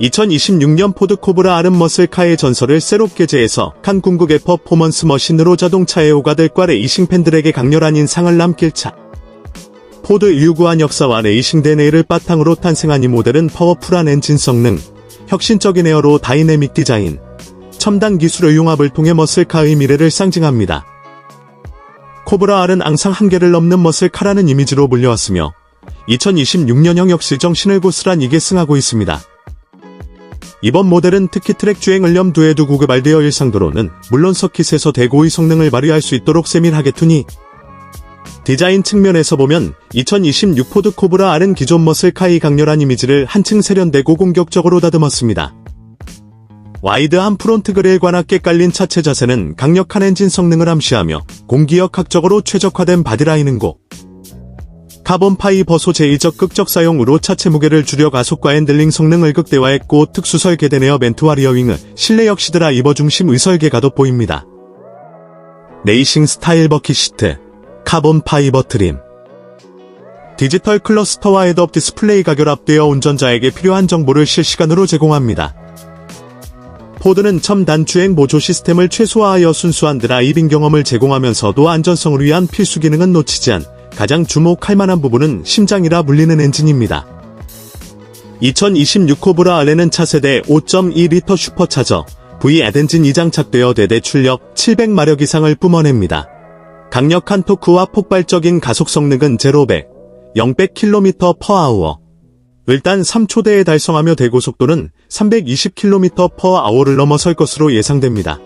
2026년 포드 코브라 아름 머슬카의 전설을 새롭게 재해서 칸 궁극의 퍼포먼스 머신으로 자동차의 오가들 레이싱 팬들에게 강렬한 인상을 남길 차. 포드 유구한 역사와 레이싱 DNA를 바탕으로 탄생한 이 모델은 파워풀한 엔진 성능, 혁신적인 에어로 다이내믹 디자인, 첨단 기술의 융합을 통해 머슬카의 미래를 상징합니다. 코브라 R은 항상 한계를 넘는 머슬카라는 이미지로 불려왔으며 2026년형 역시 정신을 고스란히 승하고 있습니다. 이번 모델은 특히 트랙 주행을 염두에 두고 개발되어 일상도로는 물론 서킷에서 대고의 성능을 발휘할 수 있도록 세밀하게 투니 디자인 측면에서 보면 2026 포드 코브라 R은 기존 머슬카의 강렬한 이미지를 한층 세련되고 공격적으로 다듬었습니다. 와이드한 프론트 그릴에 관하게 깔린 차체 자세는 강력한 엔진 성능을 암시하며 공기역학적으로 최적화된 바디라인은 고 카본 파이버 소재의 적극적 사용으로 차체 무게를 줄여 가속과 핸들링 성능을 극대화했고 특수 설계된 에어벤트와 리어윙은 실내 역시 드라 이버 중심 의 설계가 돋보입니다. 레이싱 스타일 버킷 시트, 카본 파이버 트림, 디지털 클러스터와 헤드업 디스플레이가 결합되어 운전자에게 필요한 정보를 실시간으로 제공합니다. 포드는 첨단 주행 보조 시스템을 최소화하여 순수한 드라이빙 경험을 제공하면서도 안전성을 위한 필수 기능은 놓치지 않 가장 주목할 만한 부분은 심장이라 불리는 엔진입니다. 2026 코브라 R에는 차세대 5.2리터 슈퍼차저 V 에덴진 이 장착되어 대대 출력 700마력 이상을 뿜어냅니다. 강력한 토크와 폭발적인 가속 성능은 0-100, 0-100km/h. 일단 3초대에 달성하며 대고속도는 320km/h를 넘어설 것으로 예상됩니다.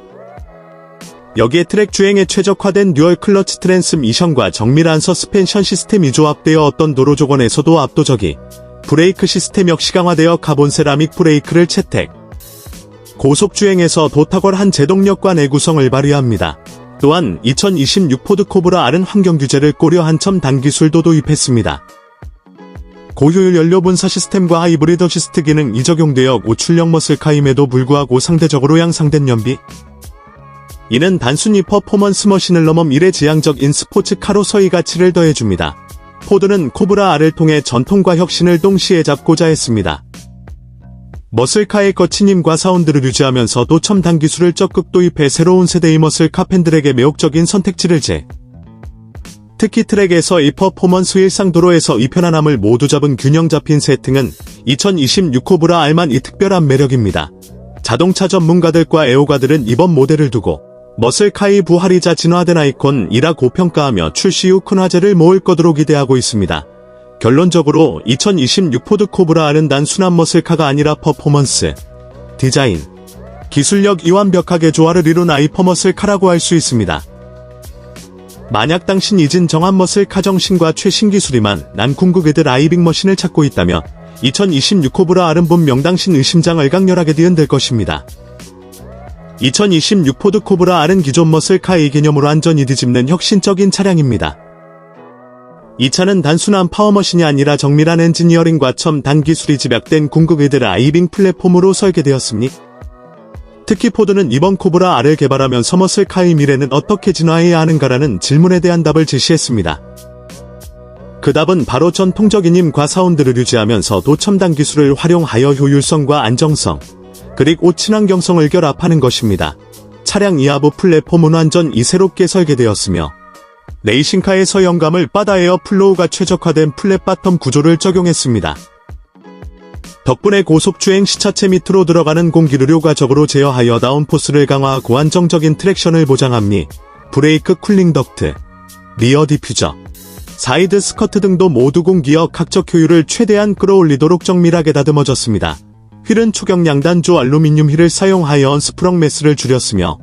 여기에 트랙 주행에 최적화된 듀얼 클러치 트랜스미션과 정밀한 서스펜션 시스템이 조합되어 어떤 도로 조건에서도 압도적이 브레이크 시스템 역시 강화되어 카본 세라믹 브레이크를 채택. 고속 주행에서 도탁월한 제동력과 내구성을 발휘합니다. 또한 2026 포드 코브라 R은 환경 규제를 고려 한 첨 단 기술도 도입했습니다. 고효율 연료 분사 시스템과 하이브리드 어시스트 기능이 적용되어 고출력 머슬카임에도 불구하고 상대적으로 양상된 연비, 이는 단순히 퍼포먼스 머신을 넘어 미래지향적인 스포츠카로 서의 가치를 더해줍니다. 포드는 코브라 R을 통해 전통과 혁신을 동시에 잡고자 했습니다. 머슬카의 거친 힘과 사운드를 유지하면서 도 첨단 기술을 적극 도입해 새로운 세대의 머슬카 팬들에게 매혹적인 선택지를 제. 특히 트랙에서 이 퍼포먼스 일상 도로에서 이 편안함을 모두 잡은 균형 잡힌 세팅은 2026 코브라 R만 이 특별한 매력입니다. 자동차 전문가들과 애호가들은 이번 모델을 두고 머슬카이 부활이자 진화된 아이콘이라 고 평가하며 출시 후 큰 화제를 모을 것으로 기대하고 있습니다. 결론적으로 2026 포드 코브라 R은 단순한 머슬카가 아니라 퍼포먼스, 디자인, 기술력 이 완벽하게 조화를 이룬 아이퍼 머슬카라고 할 수 있습니다. 만약 당신 이진 정한 머슬카 정신과 최신 기술이만 난 궁극애들 아이빅 머신을 찾고 있다며 2026 코브라 R은 분명 당신 의 심장을 강렬하게 뒤흔들 것입니다. 2026 포드 코브라 R은 기존 머슬카의 개념으로 안전히 뒤집는 혁신적인 차량입니다. 이 차는 단순한 파워머신이 아니라 정밀한 엔지니어링과 첨단 기술이 집약된 궁극의들 아이빙 플랫폼으로 설계되었습니다. 특히 포드는 이번 코브라 R을 개발하면서 머슬카의 미래는 어떻게 진화해야 하는가라는 질문에 대한 답을 제시했습니다. 그 답은 바로 전통적인 힘과 사운드를 유지하면서 도 첨단 기술을 활용하여 효율성과 안정성, 그리고 친환경성을 결합하는 것입니다. 차량 이하부 플랫폼은 완전히 새롭게 설계되었으며 레이싱카에서 영감을 바다 에어 플로우가 최적화된 플랫 바텀 구조를 적용했습니다. 덕분에 고속주행 시차체 밑으로 들어가는 공기를 효과적으로 제어하여 다운포스를 강화하고 안정적인 트랙션을 보장합니 브레이크 쿨링 덕트, 리어 디퓨저, 사이드 스커트 등도 모두 공기역 각적 효율을 최대한 끌어올리도록 정밀하게 다듬어졌습니다. 휠은 초경량단조 알루미늄 휠을 사용하여 스프렁 매스를 줄였으며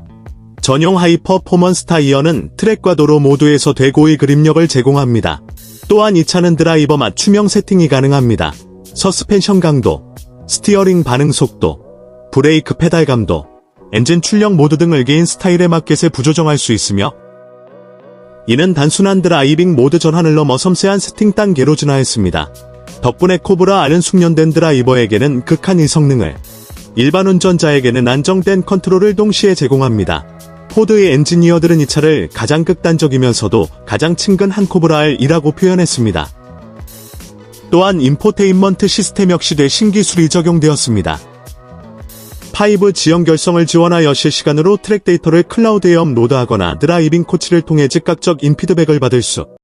전용 하이 퍼포먼스 타이어는 트랙과 도로 모두에서 대고의 그립력을 제공합니다. 또한 이 차는 드라이버 맞춤형 세팅이 가능합니다. 서스펜션 강도, 스티어링 반응 속도, 브레이크 페달 감도, 엔진 출력 모드 등을 개인 스타일에 맞게 부조정할 수 있으며 이는 단순한 드라이빙 모드 전환을 넘어 섬세한 세팅 단계로 진화했습니다. 덕분에 코브라 R은 숙련된 드라이버에게는 극한 이 성능을, 일반 운전자에게는 안정된 컨트롤을 동시에 제공합니다. 포드의 엔지니어들은 이 차를 가장 극단적이면서도 가장 친근한 코브라 R이라고 표현했습니다. 또한 인포테인먼트 시스템 역시 대신기술이 적용되었습니다. 5 지형 결성을 지원하여 실시간으로 트랙 데이터를 클라우드에 업로드하거나 드라이빙 코치를 통해 즉각적 인피드백을 받을 수